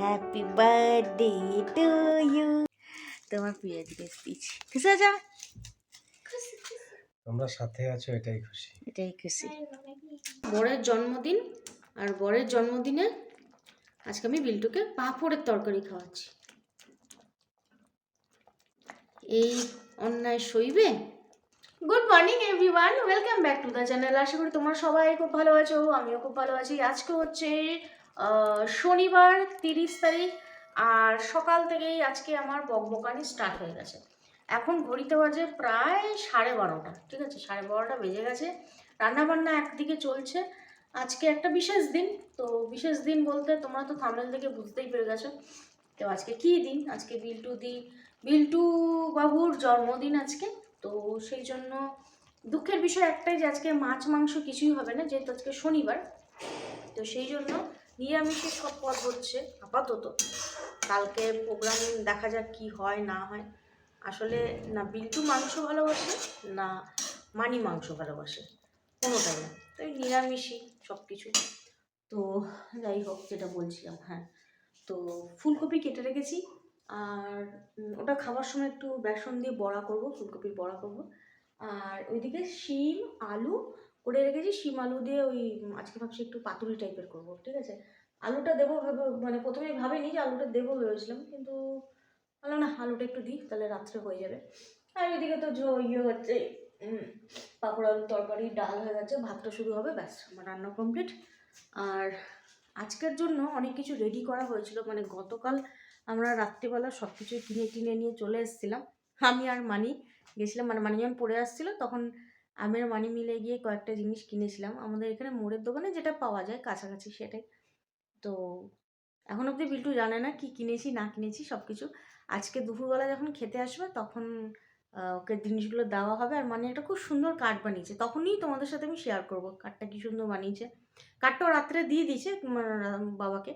Happy birthday to you তোমার প্রিয় দিকে স্পিচ খুশি আছো তোমরা সাথে আছো এটাই খুশি। এটাই খুশি। বরের জন্মদিন আর বরের জন্মদিনে আজকে আমি বিল্টুকে পাঁপড়ের তরকারি খাওয়াচ্ছি। এই অন্যায় সইবে good morning everyone welcome back to the channel আশা করি তোমরা সবাই খুব ভালো আছো আমিও খুব ভালো আছি। আজকে হচ্ছে শনিবার তিরিশ তারিখ আর সকাল থেকেই আজকে আমার বকবকানি স্টার্ট হয়ে গেছে। এখন ঘড়িতে বাজে প্রায় সাড়ে বারোটা, ঠিক আছে? সাড়ে বারোটা বেজে গেছে। রান্নাবান্না একদিকে চলছে। আজকে একটা বিশেষ দিন, তো বিশেষ দিন বলতে তোমরা তো থামনেল থেকে বুঝতেই পেরে গেছো। তো আজকে কী দিন? আজকে বিল্টু দি বিল্টু বাবুর জন্মদিন আজকে। তো সেই জন্য দুঃখের বিষয় একটাই যে আজকে মাছ মাংস কিছুই হবে না, যেহেতু আজকে শনিবার। তো সেই জন্য নিরামিষের সব পদ হচ্ছে, আপাতত। কালকে প্রোগ্রাম দেখা যাক কি হয়, না হয়। আসলে না বিল্টু মাংস ভালোবাসে, না মানি মাংস ভালোবাসে। কোনোটাই না। তো নিরামিষই সব কিছু তো যাই হোক, যেটা বলছিলাম হ্যাঁ। তো ফুলকপি কেটে রেখেছি। আর ওটা খাবার সময় একটু বেসন দিয়ে বড়া করব, ফুলকপির বড়া করব। আর ওইদিকে শিম, আলু করে রেখেছি, শিম আলু দিয়ে ওই আজকে ভাবছি একটু পাতুরি টাইপের করব, ঠিক আছে? আলুটা দেবো ভেবে মানে প্রথমে ভাবিনি যে আলুটা দেবো ভেবেছিলাম, কিন্তু বললাম না, আলুটা একটু দিই, তাহলে রাত্রে হয়ে যাবে। আর ওইদিকে তো ইয়ে হচ্ছে পাঁপড় আলুর তরকারি, ডাল হয়ে গেছে, ভাতটা শুরু হবে, ব্যাস, আমার রান্না কমপ্লিট আর আজকের জন্য অনেক কিছু রেডি করা হয়েছিল মানে গতকাল আমরা রাত্রিবেলা সব কিছু কিনে টিনে নিয়ে চলে এসেছিলাম। আমি আর মানি গেছিলাম মানে মানি যখন পড়ে আসছিল, তখন আমি আর মানি মিলে গিয়ে কয়েকটা জিনিস কিনেছিলাম। আমাদের এখানে মোড়ের দোকানে যেটা পাওয়া যায় কাছাকাছি সেটাই। তো এখন অবধি বিল্টু জানে না কি কিনেছি, না কিনেছি সব কিছু আজকে দুপুরবেলা যখন খেতে আসবে তখন ওকে জিনিসগুলো দেওয়া হবে। আর মানে একটা খুব সুন্দর কার্ড বানিয়েছে। তখনই তোমাদের সাথে আমি শেয়ার করব কার্ডটা কি সুন্দর বানিয়েছে। কার্ডটাও রাত্রে দিয়ে দিয়েছে বাবাকে।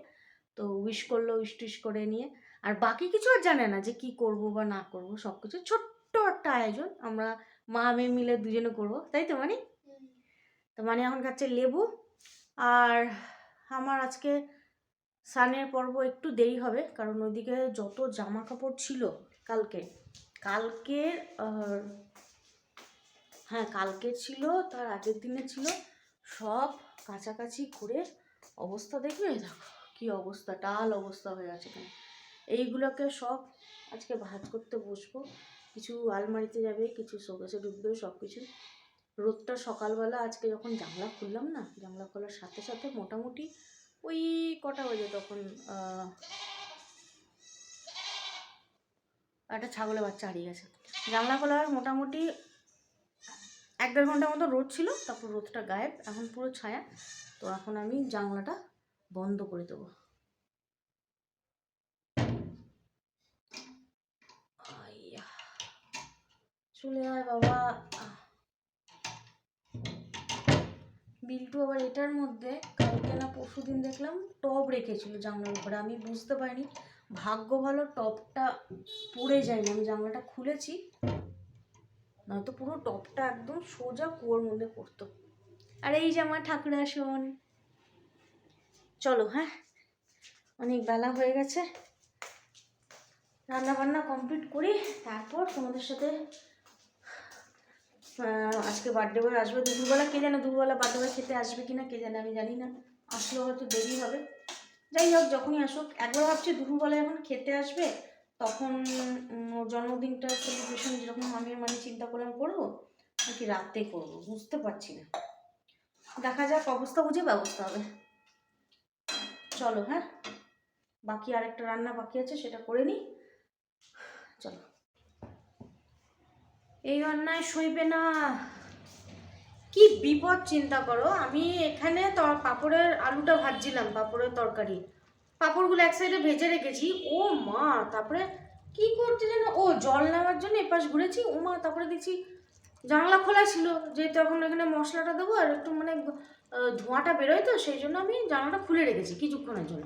তো উইশ করল উইশ টুইশ করে নিয়ে। আর বাকি কিছু আর জানে না যে কি করব বা না করব সব কিছু ছোট্ট একটা আয়োজন। আমরা মা মেয়ে মিলে দুজনে করব, তাই তো মানে? তো মানে এখন খাচ্ছে লেবু, আর আমার আজকে সানের পর্ব একটু দেরি হবে, কারণ ওইদিকে যত জামা কাপড় ছিল কালকে কালকে হ্যাঁ কালকে ছিল, তার আগের দিনে ছিল, সব কাছাকাছি করে অবস্থা দেখবে দেখো কী অবস্থা, টাল অবস্থা হয়ে আছে এইগুলোকে সব আজকে ভাজ করতে বসবো। কিছু আলমারিতে যাবে, কিছু শোকেসে ঢুকবে সব কিছু রোদটা সকালবেলা, আজকে যখন জানলা খুললাম না, জানলা খোলার সাথে সাথে মোটামুটি ওই কটা বাজে তখন একটা ছাগলের বাচ্চা হারিয়ে গেছে। জানলা খোলার মোটামুটি এক দেড় ঘণ্টার মতো রোদ ছিল, তারপর রোদটা গায়েব, এখন পুরো ছায়া। তো এখন আমি জানলাটা বন্ধ করে দেবো। চলে আয় বাবা। বিল্টু আবার এটার মধ্যে কালকে না পরশু দিন দেখলাম টব রেখেছিল জানলার উপরে। আমি বুঝতে পারিনি। ভাগ্য ভালো টপটা পড়ে যায়নি। আমি জানলাটা খুলেছি। নয়তো পুরো টপটা একদম সোজা কুয়োর মধ্যে পড়তো। আর এই যে আমার ঠাকুর আসন। চলো হ্যাঁ? অনেক বেলা হয়ে গেছে। রান্না বান্না কমপ্লিট করি। তারপর তোমাদের সাথে আজকে বার্থডে বয় আসবে, দুপুরবেলা কে জানে দুপুরবেলা বার্থডে বয় খেতে আসবে কি না কে জানে আমি জানি না। আসলেও হয়তো দেরি হবে। যাই হোক, যখনই আসুক, একবার ভাবছি দুপুরবেলা যখন খেতে আসবে, তখন জন্মদিনটা সেলিব্রেশন যেরকম আমি মানে চিন্তা করলাম, করব? নাকি রাতে করব? বুঝতে পারছি না। দেখা যাক, অবস্থা বুঝে ব্যবস্থা হবে। চলো হ্যাঁ? বাকি আরেকটা রান্না বাকি আছে, সেটা করে নিই। চলো। এই অন্যায় সইবে না। কি বিপদ চিন্তা করো। আমি এখানে পাঁপড়ের আলুটা ভাজছিলাম, পাঁপড়ের তরকারি। পাঁপড়গুলো এক সাইডে ভেজে রেখেছি। ও মা, তারপরে কি করতে যেন? ও জল নেওয়ার জন্য এপাশ ঘুরেছি। ও মা, তারপরে দেখছি জানলা খোলা ছিল। যেহেতু এখন এখানে মশলাটা দেবো আর একটু মানে ধোঁয়াটা বেরোয় তো, সেই জন্য আমি জানলাটা খুলে রেখেছি কিছুক্ষণের জন্য।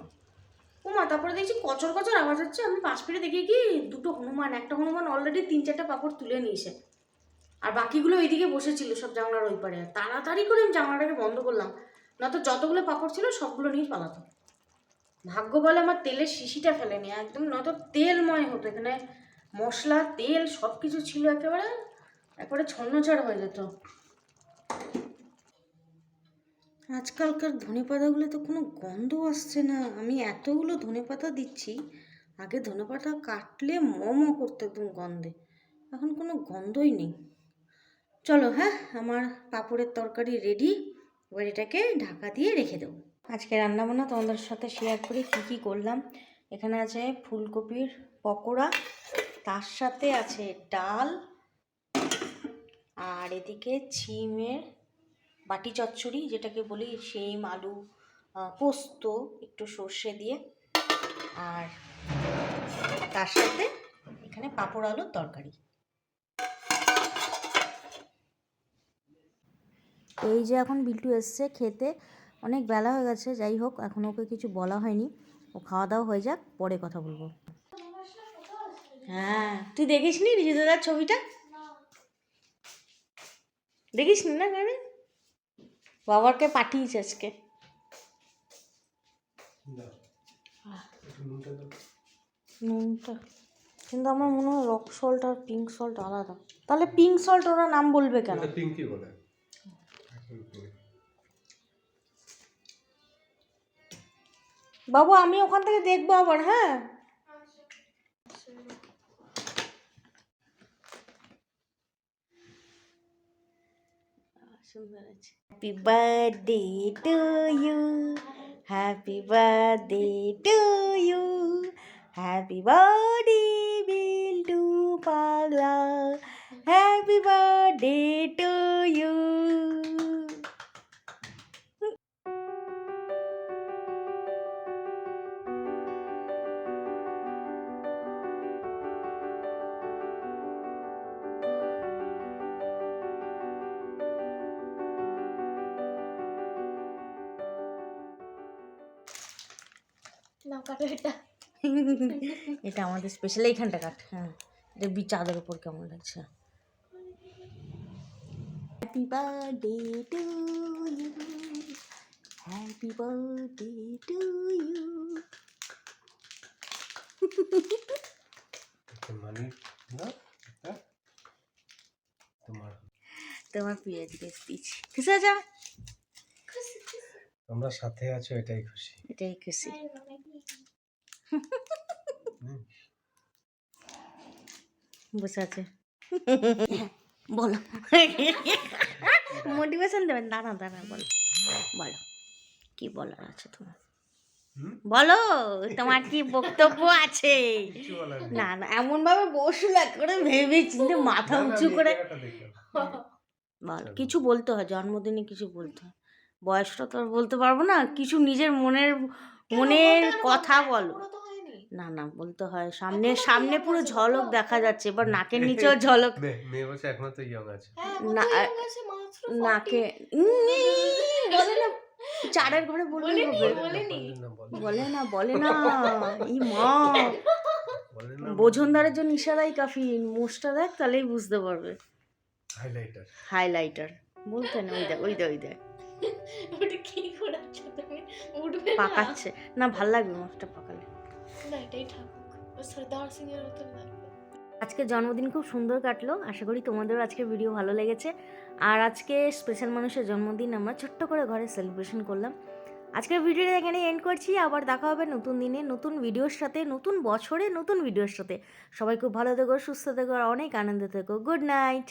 ও মা, তারপরে দেখছি কচর কচর আওয়াজ হচ্ছে। আমি পাশ ফিরে দেখি কি দুটো হনুমান, একটা হনুমান অলরেডি তিন চারটা পাপড় তুলে নিয়েছে। আর বাকিগুলো ওইদিকে বসেছিল সব জানলার ওই পারে। তাড়াতাড়ি করে আমি জানলাটাকে বন্ধ করলাম। না তো যতগুলো পাপড় ছিল সবগুলো নিয়ে পালাতো। ভাগ্য বলে আমার তেলের শিশিটা ফেলেনি। একদম নয়তো তেলময় হতো। এখানে মশলা, তেল সব কিছু ছিল একেবারে, একবারে ছন্নছাড় হয়ে যেত। আজকালকার ধনে পাতাগুলো তো কোনো গন্ধ আসছে না। আমি এতগুলো ধনে পাতা দিচ্ছি, আগে ধনে পাতা কাটলে মম করতো একদম গন্ধে। এখন কোনো গন্ধই নেই। চলো হ্যাঁ আমার পাঁপড়ের তরকারি রেডি এবার এটাকে ঢাকা দিয়ে রেখে দেবো। আজকে রান্নাবান্না তোমাদের সাথে শেয়ার করি, কী কী করলাম। এখানে আছে ফুলকপির পকোড়া, তার সাথে আছে ডাল, আর এদিকে ছিমের বাটি চচ্চড়ি, যেটাকে বলি শিম, আলু পোস্ত, একটু সর্ষে দিয়ে। আর তার সাথে এখানে পাঁপড় আলুর তরকারি। এই যে এখন বিল্টু এসছে খেতে, অনেক বেলা হয়ে গেছে, যাই হোক, এখন ওকে কিছু বলা হয়নি। ও খাওয়া দাওয়া হয়ে যাক, পরে কথা বলব। হ্যাঁ তুই দেখিস নি রিজুদার ছবিটা? দেখিস নি না কেন বাবাকে পাঠিয়েছে আজকে। নুনটা। কিন্তু আমার মনে হয় রক সল্ট আর পিঙ্ক সল্ট আলাদা। তাহলে পিঙ্ক সল্ট ওরা নাম বলবে কেন? পিঙ্কি বলে। বাবু, আমি ওখান থেকে দেখব আবার হ্যাঁ? Happy birthday to you happy birthday to you happy birthday Biltu পাগলা হ্যাপি এটা। আমাদের স্পেশাল এইখানটা কাট হ্যাঁ। এটা বি চাঁদের উপর কেমন লাগছে? Happy birthday to you happy birthday to you না এটা? তোমার। তোমার প্রিয় জিনিস দিচ্ছি খুশি যা তোমরা সাথে আছো এটাই খুশি। এটাই খুশি। বসে আছে। বলো। মোটিভেশন দেবেন দাঁড়া দাঁড়া বলো। বলো। কি বলার আছে তোমার? বলো তোমার কি বক্তব্য আছে। না না এমন ভাবে বসলে করে ভেবে চিন্তে মাথা উঁচু করে। বল কিছু বলতে হয় জন্মদিনে কিছু বলতে হয়। বয়সটা তো আর বলতে পারব না কিছু নিজের মনের মনের কথা বলো। না না বলতে হয় সামনে সামনে পুরো ঝলক দেখা যাচ্ছে এবার নাকের নিচেও ঝলক। এখনও তো ইয়ং আছে। না নাকে উম, বলে না চারের ঘরে বলে বলে না বলে না। ই মা। বোঝনদারের জন্য ইশারাই কাফি মোষটা দেখ তাহলেই বুঝতে পারবে। হাইলাইটার হাইলাইটার বলতে না ওই দেখ ওই দেখ ওই দেখ। ওটা কি করাচ্ছ তুমি? উঠবে না। পাকাচ্ছে। না ভালো লাগবে মোষটা পাকালে। না এটাই ঠাকুর। ও সর্দার সিং এর লাগবে আজকে জন্মদিন খুব সুন্দর কাটলো। আশা করি তোমাদেরও আজকে ভিডিও ভালো লেগেছে। আর আজকে স্পেশাল মানুষের জন্মদিন আমরা ছোট্ট করে ঘরে সেলিব্রেশন করলাম। আজকের ভিডিওটা এখানে এন্ড করছি। আবার দেখা হবে নতুন দিনে নতুন ভিডিওর সাথে নতুন বছরে নতুন ভিডিওর সাথে। সবাই খুব ভালো থেকো সুস্থ থেকো আর অনেক আনন্দ থেকো। Good night